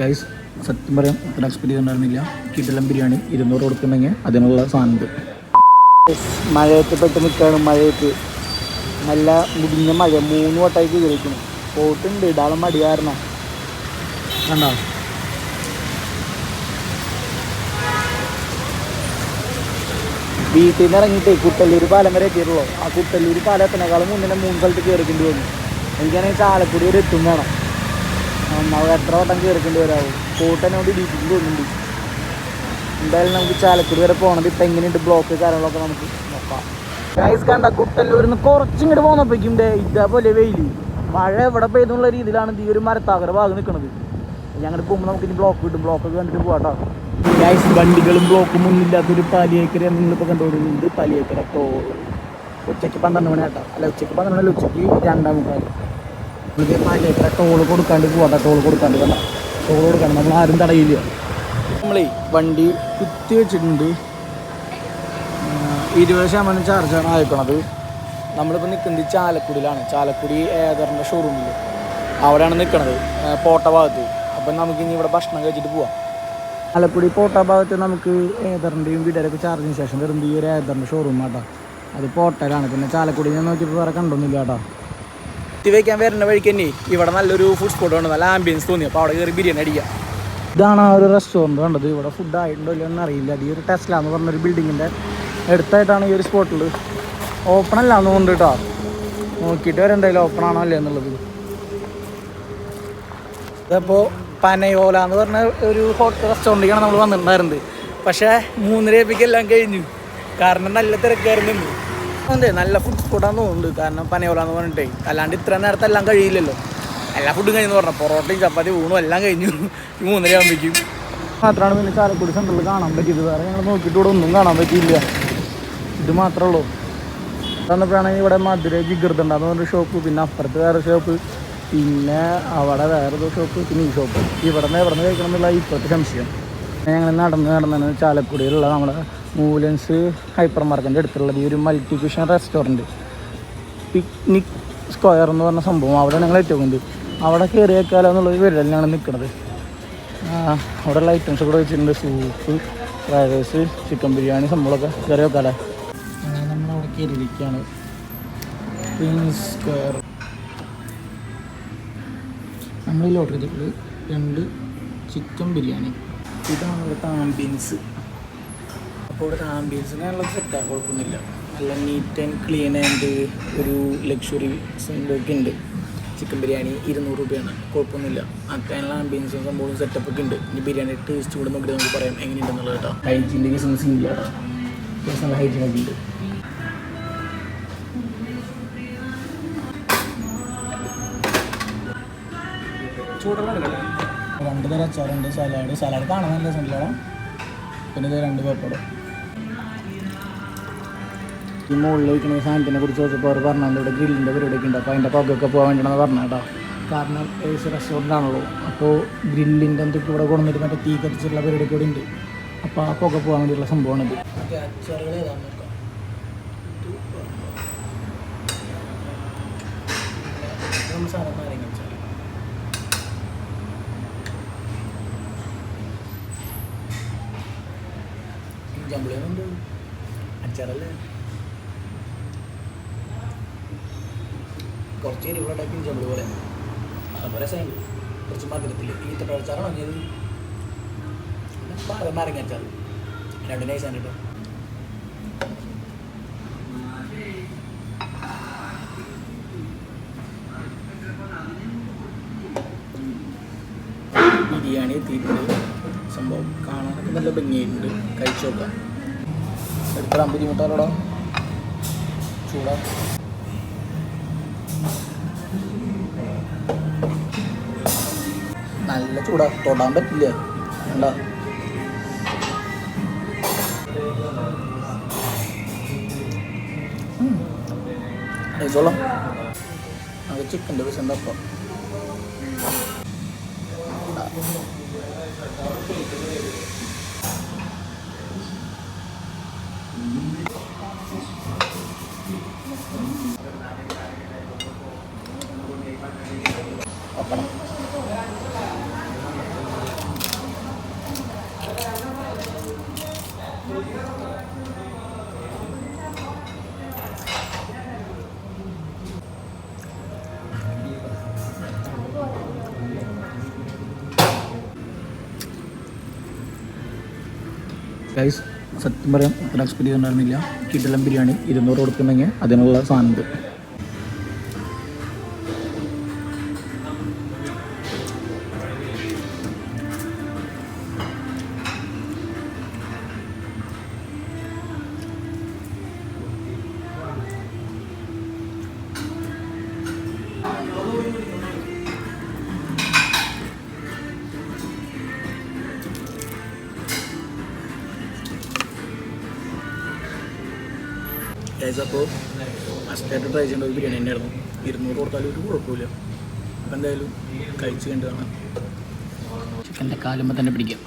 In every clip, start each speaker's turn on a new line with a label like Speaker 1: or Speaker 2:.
Speaker 1: Guys സത്യം പറയാം ഇത്ര എക്സ്പെക്ട് ചെയ്തിട്ടുണ്ടായിരുന്നില്ല കിടലം ബിരിയാണി ഇരുന്നൂറ് കൊടുക്കുന്നെങ്കിൽ അതിനുള്ള സാധനം മഴയത്ത് പെട്ട് നിൽക്കുകയാണ് മഴയത്ത്. നല്ല മുടിഞ്ഞ മഴ മൂന്ന് വട്ടമായിട്ട് കയറിക്കുന്നു പോയിട്ടുണ്ട് ഇടാളം മടി കാരണം. കണ്ടോ? വീട്ടിൽ നിന്ന് ഇറങ്ങിയിട്ടേ കുട്ടല്ലൂർ പാലം വരെ എത്തിയിട്ടുള്ളൂ. ആ കുട്ടല്ലൂർ പാലത്തിനേക്കാളും മുന്നേ മൂന്ന് സ്ഥലത്ത് കയറിക്കേണ്ടി വന്നു. എനിക്കാണെങ്കിൽ ചാലക്കുടി വരെ എത്തും വേണം. ഒന്നാമത് എത്ര വട്ടം കയറിക്കേണ്ടി വരാവും? കോട്ടനോട് ഇടിപ്പിക്കും തോന്നുന്നുണ്ട്. എന്തായാലും നമുക്ക് ചാലക്കുടി വരെ പോകണത് ഇപ്പം എങ്ങനെയുണ്ട് ബ്ലോക്ക് കാര്യങ്ങളൊക്കെ നമുക്ക് നോക്കാം. ഗൈസ് കണ്ട കുട്ടല്ലൂരിൽ നിന്ന് കുറച്ചിങ്ങോട്ട് പോകുന്നപ്പോഴേക്കും ഇതേപോലെ വെയിൽ മഴ എവിടെ പെയ്തുള്ള രീതിയിലാണ് ഈ ഒരു മരത്താകര ഭാഗം നിൽക്കുന്നത് ഞങ്ങൾ പോകുമ്പോൾ നമുക്ക് ഇനി ബ്ലോക്ക് കിട്ടും ബ്ലോക്കൊക്കെ കണ്ടിട്ട് പോകട്ടോ ഗൈസ് വണ്ടികളും ബ്ലോക്കും ഒന്നുമില്ലാത്തൊരു പാലിയേക്കര നിങ്ങളിപ്പോൾ കണ്ടുകൊടുക്കുന്നുണ്ട് പാലിയേക്കര ടോൾ ഉച്ചയ്ക്ക് പന്ത്രണ്ട് മണി കേട്ടോ അല്ല ഉച്ചയ്ക്ക് പന്ത്രണ്ട് മണി ഉച്ചയ്ക്ക് രണ്ടാം മുക്കാൽ നമുക്ക് എത്ര ടോൾ കൊടുക്കാണ്ട് പോകാട്ടോ ടോൾ കൊടുക്കാണ്ട് വേണ്ട ടോൾ കൊടുക്കാണ്ട് നമ്മൾ ആരും തടയില്ല. നമ്മളേ വണ്ടി കുത്തി വെച്ചിട്ടുണ്ട്. ഇരുപത് ശതമാനം ചാർജാണ് അയക്കണത് നമ്മളിപ്പോൾ നിൽക്കുന്നത് ചാലക്കുടിയിലാണ്. ചാലക്കുടി ഏതറിന്റെ ഷോറൂമിൽ അവിടെയാണ് നിൽക്കണത് പോട്ട ഭാഗത്ത് അപ്പം നമുക്ക് ഇനി ഇവിടെ ഭക്ഷണം കഴിച്ചിട്ട് പോവാം. ചാലക്കുടി പോട്ട ഭാഗത്ത് നമുക്ക് ഏതറിന്റെയും വീടരൊക്കെ ചാർജിന് ശേഷം വരുന്നത് ഈ ഒരു ഏതറിന്റെ ഷോറൂം ആട്ടോ. അത് പോട്ടയിലാണ്. പിന്നെ ചാലക്കുടി ഞാൻ നോക്കിയപ്പോൾ വേറെ കണ്ടൊന്നുമില്ല കേട്ടോ കുത്തി വയ്ക്കാൻ വരുന്ന വഴിക്ക് തന്നെ ഇവിടെ നല്ലൊരു ഫുഡ് സ്പോട്ട് ഉണ്ട്. നല്ല ആംബിയൻസ് തോന്നി. അപ്പോൾ അവിടെ കയറി ബിരിയാണി അടിക്കാം. ഇതാണ് ആ ഒരു റെസ്റ്റോറന്റ് കണ്ടത്. ഇവിടെ ഫുഡ് ആയിട്ടുണ്ടോ ഇല്ലയോ എന്ന് അറിയില്ല. അത് ഈ ഒരു ടെസ്ല എന്ന് പറഞ്ഞൊരു ബിൽഡിങ്ങിന്റെ അടുത്തായിട്ടാണ് ഈ ഒരു സ്പോട്ടിൽ ഓപ്പൺ അല്ല എന്ന് കൊണ്ട് കേട്ടോ നോക്കിയിട്ട് വരെന്തായാലും ഓപ്പൺ ആണോ അല്ലേ എന്നുള്ളത്. ഇതപ്പോൾ പനയോല എന്ന് പറഞ്ഞ ഒരു ഹോട്ടൽ റെസ്റ്റോറന്റിലേക്കാണ് നമ്മൾ വന്നിട്ടുണ്ടായിരുന്നത്. പക്ഷേ മൂന്നര ഏപ്പിക്കെല്ലാം കഴിഞ്ഞു. കാരണം നല്ല തിരക്കായിരുന്നു അതെ നല്ല ഫുഡ് സ്പോട്ടാന്ന് തോന്നുന്നുണ്ട്. കാരണം പനയോല എന്ന് പറഞ്ഞിട്ടേ അല്ലാണ്ട് ഇത്ര നേരത്തെ എല്ലാം കഴിയില്ലല്ലോ. എല്ലാ ഫുഡും കഴിഞ്ഞു പറഞ്ഞു. പൊറോട്ടയും ചപ്പാത്തി ഊണും എല്ലാം കഴിഞ്ഞു. ഈ മൂന്നര ആകുമ്പോഴേക്കും മാത്രമാണ് പിന്നെ ചാലക്കുടി സെന്ററിൽ കാണാൻ പറ്റിയത്. വേറെ ഞങ്ങൾ നോക്കിയിട്ട് ഇവിടെ ഒന്നും കാണാൻ പറ്റിയില്ല. ഇത് മാത്രമേ ഉള്ളൂ. വന്നപ്പോഴാണെങ്കിൽ ഇവിടെ മധുര ജിഗർദുണ്ടാന്ന് പറഞ്ഞൊരു ഷോപ്പ് പിന്നെ അപ്പുറത്ത് വേറെ ഷോപ്പ് പിന്നെ അവിടെ വേറൊരു ഷോപ്പ് പിന്നെ ഈ ഷോപ്പ് ഇവിടെ നിന്ന് എവിടെ നിന്ന് കഴിക്കണം എന്നുള്ള ഇപ്പോഴത്തെ സംശയം. ഞങ്ങൾ നടന്ന് നടന്നാണ് ചാലക്കുടിയിലുള്ള നമ്മുടെ മൂലൻസ് ഹൈപ്പർ മാർക്കറ്റിന്റെ അടുത്തുള്ളത്. ഈ ഒരു multi cuisine restaurant. Picnic square എന്ന് പറഞ്ഞ സംഭവം അവിടെ ഞങ്ങൾ ഏറ്റവും ഉണ്ട് അവിടെ കയറി വെക്കാലോ എന്നുള്ളത് വിരലിനാണ് നിൽക്കുന്നത് അവിടെയുള്ള ഐറ്റംസ് കൂടെ വെച്ചിട്ടുണ്ട്. Soup fried rice chicken biryani സംഭവമൊക്കെ കയറി വെക്കാലേ നമ്മളവിടെ കയറിയിരിക്കുകയാണ്. പിക്നിക് സ്ക്വയർ നമ്മൾ ഈ ചെയ്തിട്ടുള്ളത് രണ്ട് ചിക്കൻ ബിരിയാണി ഇതാണ് ഇവിടുത്തെ ആംബിയൻസ് അപ്പോൾ ഇവിടുത്തെ നല്ല സെറ്റാണ് കുഴപ്പമൊന്നുമില്ല. നല്ല നീറ്റ് ആൻഡ് ക്ലീൻ ആൻഡ് ഒരു ലക്ഷറി ഒക്കെ ഉണ്ട്. ചിക്കൻ ബിരിയാണി ഇരുന്നൂറ് രൂപയാണ് കുഴപ്പമൊന്നുമില്ല. അക്കാനുള്ള ആംബിയൻസും സംഭവം സെറ്റപ്പ് ഒക്കെ ഉണ്ട്. ഇനി ബിരിയാണി ടേസ്റ്റ് കൂടെ നോക്കിയിട്ട് നമുക്ക് പറയാം എങ്ങനെയുണ്ടെന്നുള്ളത് കേട്ടോ. ഹൈജീന്റെ ബിസിനസ് ഇല്ല നല്ല ഹൈജീൻ ഒക്കെ ഉണ്ട്. രണ്ട് തരം അച്ചാറുണ്ട് സലാഡ് സലാഡ് കാണാൻ നല്ല സംഭവം പിന്നെ ഇത് രണ്ട് പപ്പടം ഈ മുകളിൽ വയ്ക്കുന്ന സാധനത്തിനെ കുറിച്ച് ചോദിച്ചപ്പോൾ അവർ പറഞ്ഞത് ഇവിടെ ഗ്രില്ലിന്റെ പരിപാടിയൊക്കെ ഉണ്ട്? അപ്പോൾ അതിന്റെ പുകയൊക്കെ പോകാൻ വേണ്ടിയാണെന്ന് പറഞ്ഞു കേട്ടോ. കാരണം ഏസ് റെസ്റ്റോറന്റ് ആണല്ലോ. അപ്പോൾ ഗ്രില്ലിന്റെ എന്തൊക്കെ ഇവിടെ കൊണ്ടുവന്നിട്ട് മറ്റേ തീ കത്തിച്ചിട്ടുള്ള പരിപാടി കൂടി ഉണ്ട്. അപ്പോൾ ആ പുക പോകാൻ വേണ്ടിയുള്ള സംഭവമാണിത് ജമ്പിളിയുണ്ട് അച്ചാറല്ലേ? കുറച്ച് എരിവുണ്ടാക്കി ജമ്പിളി പോലെ അതുപോലെ സെയിം കുറച്ച് മധുരത്തിൽ ഈത്തപ്പഴ അച്ചാറാണ് വാങ്ങിയത് പിന്നെ നാരങ്ങ അച്ചാർ രണ്ട് നൈസാണ് കേട്ടോ ബിരിയാണി തീറ്റ സംഭവം കാണാനൊക്കെ നല്ല ഭംഗിയായിട്ടുണ്ട്. കഴിച്ചു നോക്കാം. എടുക്കാൻ ബുദ്ധിമുട്ടാലോടാ ചൂടാ. നല്ല ചൂടാ തൊടാൻ പറ്റില്ല? വേണ്ട കഴിച്ചോളാം. അത് ചിക്കന്റെ പൈസ എന്താ അപ്പം പപ്പടം ഗൈസ് സത്യം പറയാം അത്ര എക്സ്പെക്റ്റ് ചെയ്തിട്ടുണ്ടായിരുന്നില്ല കിട്ടലം ബിരിയാണി ഇരുന്നൂറ് കൊടുക്കുന്നെങ്കിൽ അതിനുള്ള സാധനം ഗൈസ് അപ്പോൾ ഫസ്റ്റായിട്ട് ട്രൈ ചെയ്യേണ്ട ഒരു ബിരിയാണി തന്നെയായിരുന്നു. ഇരുന്നൂറ് കൊടുത്താലും ഒരു കുഴപ്പമില്ല അപ്പം എന്തായാലും കഴിച്ച് കണ്ടതാണ് ചിക്കന്റെ കാലുമ്പോൾ തന്നെ പിടിക്കാം.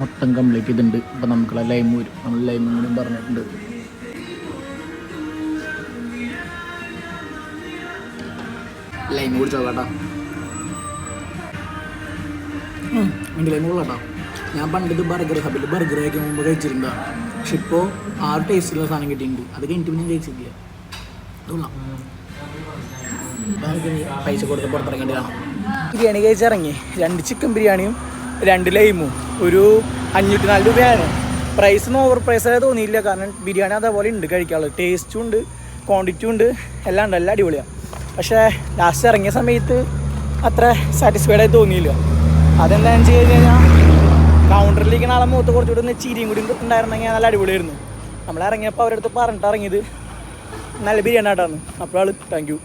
Speaker 1: മൊത്തം കംപ്ലീറ്റ് ചെയ്തിട്ടുണ്ട്. അപ്പോൾ നമുക്കുള്ള ലൈം വരും. നമ്മൾ ലൈമും കൂടി പറഞ്ഞിട്ടുണ്ട്. ലൈം കൂടി കേട്ടോ. എന്റെ ലൈം കേട്ടോ ഞാൻ പണ്ടിത് ബർഗർ ഹബിൽ ബർഗർ കഴിക്കാൻ മുമ്പ് കഴിച്ചിട്ടുണ്ടാണ് പക്ഷെ ഇപ്പോൾ ആ ഒരു ടേസ്റ്റുള്ള സാധനം കിട്ടിയിട്ടുണ്ട്. അത് കഴിഞ്ഞിട്ട് പിന്നെ കഴിച്ചിട്ടില്ല. പൈസ കൊടുത്ത് പുറത്തിറങ്ങേണ്ടതാണ് ബിരിയാണി കഴിച്ചിറങ്ങി. രണ്ട് ചിക്കൻ ബിരിയാണിയും രണ്ട് ലൈമും. ഒരു അഞ്ഞൂറ്റി നാല് രൂപയാണ്. പ്രൈസ് ഓവർ പ്രൈസ് ആയി തോന്നിയില്ല. കാരണം ബിരിയാണി അതേപോലെ ഉണ്ട് കഴിക്കാനുള്ളത് ടേസ്റ്റും ഉണ്ട് ക്വാണ്ടിറ്റിയും ഉണ്ട്. എല്ലാം ഉണ്ട് എല്ലാം അടിപൊളിയാണ് പക്ഷേ ലാസ്റ്റ് ഇറങ്ങിയ സമയത്ത് അത്ര സാറ്റിസ്ഫൈഡ് ആയി തോന്നിയില്ല. അതെന്താണെന്ന് വെച്ച് കഴിഞ്ഞ്? കഴിഞ്ഞാൽ കൗണ്ടറിലിരിക്കുന്ന ആളെ മുഖത്ത് കുറച്ചുകൂടി ഒന്ന് ചിരിയും കൂടി ഉണ്ടായിരുന്നെങ്കിൽ നല്ല അടിപൊളിയായിരുന്നു. നമ്മൾ ഇറങ്ങിയപ്പോൾ അവരടുത്ത് പറഞ്ഞിട്ട് ഇറങ്ങിയത്. നല്ല ബിരിയാണി ആട്ടാണ് അപ്പോൾ ആൾ താങ്ക് യു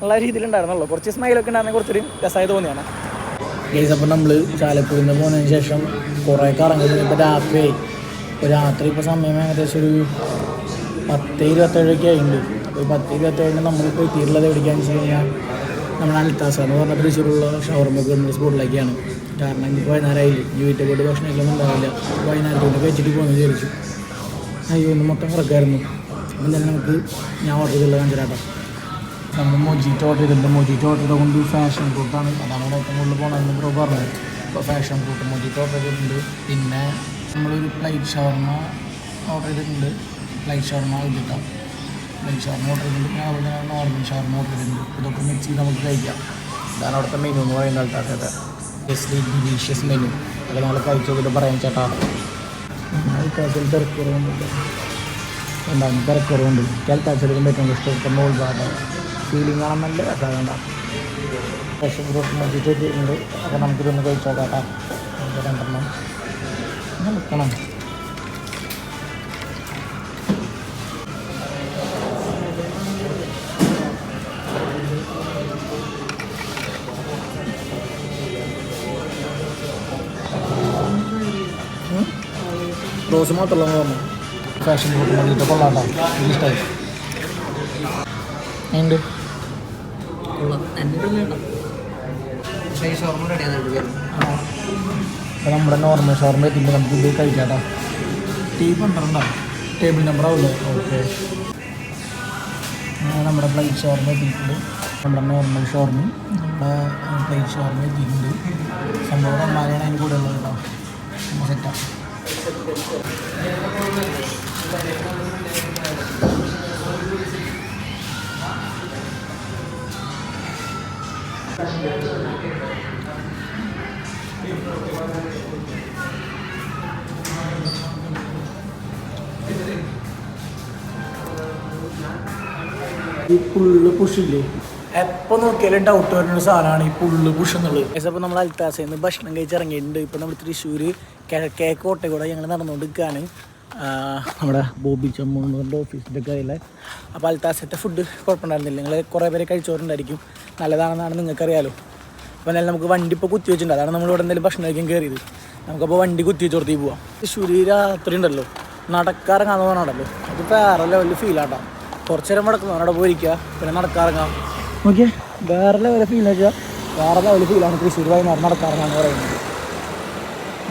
Speaker 1: നല്ല രീതിയിലുണ്ടായിരുന്നല്ലോ കുറച്ച് സ്മൈലൊക്കെ ഉണ്ടായിരുന്നെങ്കിൽ കുറച്ചൊരു രസമായി തോന്നിയാണ് ഗൈസ് അപ്പോൾ നമ്മൾ നിന്ന് പോകുന്നതിന് ശേഷം കുറേ കറങ്ങി. ഇപ്പോൾ രാത്രിയായി. ഇപ്പോൾ രാത്രി ഇപ്പോൾ സമയം ഏകദേശം ഒരു പത്ത് ഇരുപത്തേഴൊക്കെ ആയിട്ടുണ്ട്. ഈ പത്ത് ഇരുപത്തേഴിന് നമ്മളിപ്പോൾ എത്തിയിട്ടുള്ളത് എവിടേക്കാന്ന് വെച്ച് കഴിഞ്ഞാൽ നമ്മുടെ അൽത്താസ എന്ന് പറഞ്ഞ തൃശ്ശൂരുള്ള ഷവർമ്മ ഗവൺമെന്റ് സ്കൂളിലേക്കാണ് കാരണം ഇനി വൈകുന്നേരമായില്ല? ഇനി വീട്ടിൽ പോയിട്ട് ഭക്ഷണം എല്ലാം ഉണ്ടാവില്ല. വൈകുന്നേരത്തോട്ട് കഴിച്ചിട്ട് പോകുന്നു വിചാരിച്ചു. അയ്യോ ഒന്ന് മൊത്തം കിടക്കായിരുന്നു അപ്പം തന്നെ നമുക്ക് ഞാൻ ഓർഡർ ചെയ്തുള്ള കാണിച്ചാട്ടോ നമ്മൾ മോജിറ്റ് ഓർഡർ ചെയ്തിട്ടുണ്ട്. മോജിറ്റ് ഓർഡർ ചെയ്ത കൊണ്ട് ഫാഷൻ ഫ്രൂട്ടാണ് അതാണ് ഇവിടെ ഏറ്റവും കൂടുതൽ പോകണമെന്ന് ബ്രോ പറഞ്ഞത്. അപ്പോൾ ഫാഷൻ ഫ്രൂട്ട് മോജിറ്റ് ഓർഡർ ചെയ്തിട്ടുണ്ട്. പിന്നെ നമ്മളൊരു പ്ലേറ്റ് ഷവർമ ഓർഡർ ചെയ്തിട്ടുണ്ട്. പ്ലേറ്റ് ഷവർമ ഇതിട്ടാം പ്ലേറ്റ് ഷവർമ ഓർഡർ ചെയ്തിട്ടുണ്ട്. ഞാൻ തന്നെ നോർമൽ ഷവർമ ഓർഡർ ചെയ്തിട്ടുണ്ട്. ഇതൊക്കെ മിക്സ് ചെയ്ത് നമുക്ക് കഴിക്കാം. ഇതാണ് അവിടുത്തെ മെനു എന്ന് പറയുന്ന ആൾക്കാരുടെ ജസ്റ്റ് ഡിലീഷ്യസ് മെനു അത് നമ്മൾ കഴിച്ചു നോക്കിയിട്ട് പറയാം ചേട്ടാ ആൾക്കാർക്ക് തിരക്കുറവുണ്ട് ഉണ്ടാകും തിരക്കുറവുണ്ട് കേൾക്കാച്ചെടുക്കുമ്പോൾ ഏറ്റവും ഇഷ്ടപ്പെട്ട മോൾ ഭാഗം ഫീലിംഗ് കാണാൻ നല്ല രസമാണ് ഫ്രഷ് ഫ്രൂട്ട് മജിട്ടുണ്ട് അപ്പോൾ നമുക്കിതൊന്ന് കഴിച്ചോ കേട്ടാ രണ്ടെണ്ണം നിൽക്കണം റോസ് മാത്രമല്ല പറഞ്ഞു. ഫാഷൻ മതിയിട്ട് കൊള്ളാട്ടോ എനിക്ക് ഇഷ്ടമായി ഉണ്ട് നമ്മുടെ നോർമൽ ഷോർമ എത്തുമ്പോൾ നമുക്ക് ഇത് കഴിക്കാം ടീ പന്ത്രണ്ടോ? ടേബിൾ നമ്പർ ആവില്ലേ ഓക്കെ നമ്മുടെ പ്ലേറ്റ് ഷോർമ എത്തിയിട്ടുണ്ട്. നമ്മുടെ നോർമൽ ഷോർമയും നമ്മുടെ പ്ലേറ്റ് ഷോർമ എത്തിയിട്ടുണ്ട്. സംഭവം അമ്മാരെയാണ് അതിന് കൂടെ ഉള്ളത് കേട്ടോ. സെറ്റാണ് ഈ പുള്ള് പുഷില്ലേ എപ്പോൾ നോക്കിയാലും ഡൗട്ട് വരുന്ന ഒരു സാധനമാണ് ഈ പുള്ള് പുഷ് എന്നുള്ളത്. അപ്പോൾ നമ്മൾ അൽത്താസയിൽ നിന്ന് ഭക്ഷണം കഴിച്ച് ഇറങ്ങിയിട്ടുണ്ട്. ഇപ്പോൾ നമ്മൾ തൃശ്ശൂർ കിഴക്കേ കോട്ടയക്കൂടെ ഞങ്ങൾ നടന്നുകൊണ്ടിരിക്കുകയാണ് നമ്മുടെ ബോബി ചമ്മൂന്നൂറിന്റെ ഓഫീസിന്റെ കയ്യിലെ. അപ്പോൾ അൽത്താസത്തെ ഫുഡ് കുഴപ്പമുണ്ടായിരുന്നില്ല. നിങ്ങൾ കുറേ പേര് കഴിച്ചോറുണ്ടായിരിക്കും നല്ലതാണെന്നാണ് നിങ്ങൾക്കറിയാലോ. അപ്പോൾ എന്നാലും നമുക്ക് വണ്ടി ഇപ്പോൾ കുത്തി വെച്ചിട്ടുണ്ട്. അതാണ് നമ്മൾ ഇവിടെ എന്തെങ്കിലും ഭക്ഷണം കഴിക്കാൻ കയറിയത് നമുക്കപ്പോൾ വണ്ടി കുത്തി വെച്ചോർത്തി പോവാം. തൃശ്ശൂർ രാത്രി ഉണ്ടല്ലോ. നടക്കാറങ്ങാന്ന് പറഞ്ഞാണല്ലോ. അത് വേറെ ലെവലിൽ ഫീലാട്ടോ കുറച്ച് നേരം മുടക്കുന്നു അവിടെ പോയിരിക്കുക. പിന്നെ നടക്കാറങ്ങാം. ഓക്കെ വേറെ ലെവൽ ഫീൽ വെച്ചാൽ വേറെ ലെവൽ ഫീലാണ് തൃശ്ശൂർ വൈകുന്നേരം നടക്കാറങ്ങാന്ന് പറയുന്നത്.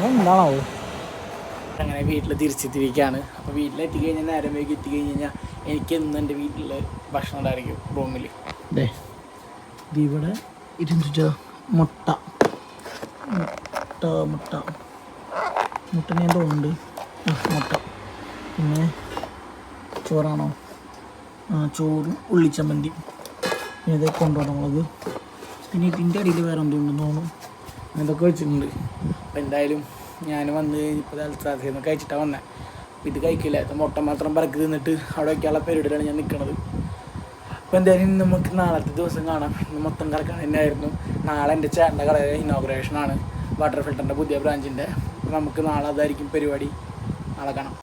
Speaker 1: എന്താണോ അങ്ങനെ വീട്ടിൽ തിരിച്ചെത്തിയിരിക്കുകയാണ്. അപ്പോൾ വീട്ടിലെത്തി കഴിഞ്ഞാൽ നേരം വൈകി എത്തി കഴിഞ്ഞ് കഴിഞ്ഞാൽ എനിക്ക് എന്നും എന്റെ വീട്ടിൽ ഭക്ഷണം ഉണ്ടായിരിക്കും റൂമിൽ അതെ ഇവിടെ ഇരുന്നിട്ട് മുട്ട. മുട്ട മുട്ട. മുട്ട ഞാൻ തോന്നുന്നുണ്ട്. മുട്ട. പിന്നെ ചോറാണോ? ചോറും ഉള്ളിച്ചമ്മന്തി പിന്നെ ഇത് കൊണ്ടുവന്ന നമ്മളത്. പിന്നെ ഇതിന്റെ അടിയിൽ വേറെ എന്തുണ്ടെന്ന് തോന്നുന്നു. അതൊക്കെ വെച്ചിട്ടുണ്ട്. അപ്പം എന്തായാലും ഞാൻ വന്ന് ഇപ്പോൾ നിന്ന് കഴിച്ചിട്ടാണ് വന്നത് അപ്പം ഇത് കഴിക്കില്ല. മുട്ട മാത്രം പറക്കി തിന്നിട്ട് അവിടെ വയ്ക്കാനുള്ള പരിപാടിയിലാണ് ഞാൻ നിൽക്കുന്നത് അപ്പോൾ എന്തായാലും നമുക്ക് നാളത്തെ ദിവസം കാണാം. ഇന്ന് മൊത്തം കറക്കാൻ തന്നെയായിരുന്നു. നാളെ എന്റെ ചേട്ടന്റെ കടയുടെ ഇനോഗ്രേഷനാണ് വാട്ടർ ഫിൽറ്ററിന്റെ പുതിയ ബ്രാഞ്ചിന്റെ നമുക്ക് നാളെ അതായിരിക്കും പരിപാടി. നാളെ കാണാം.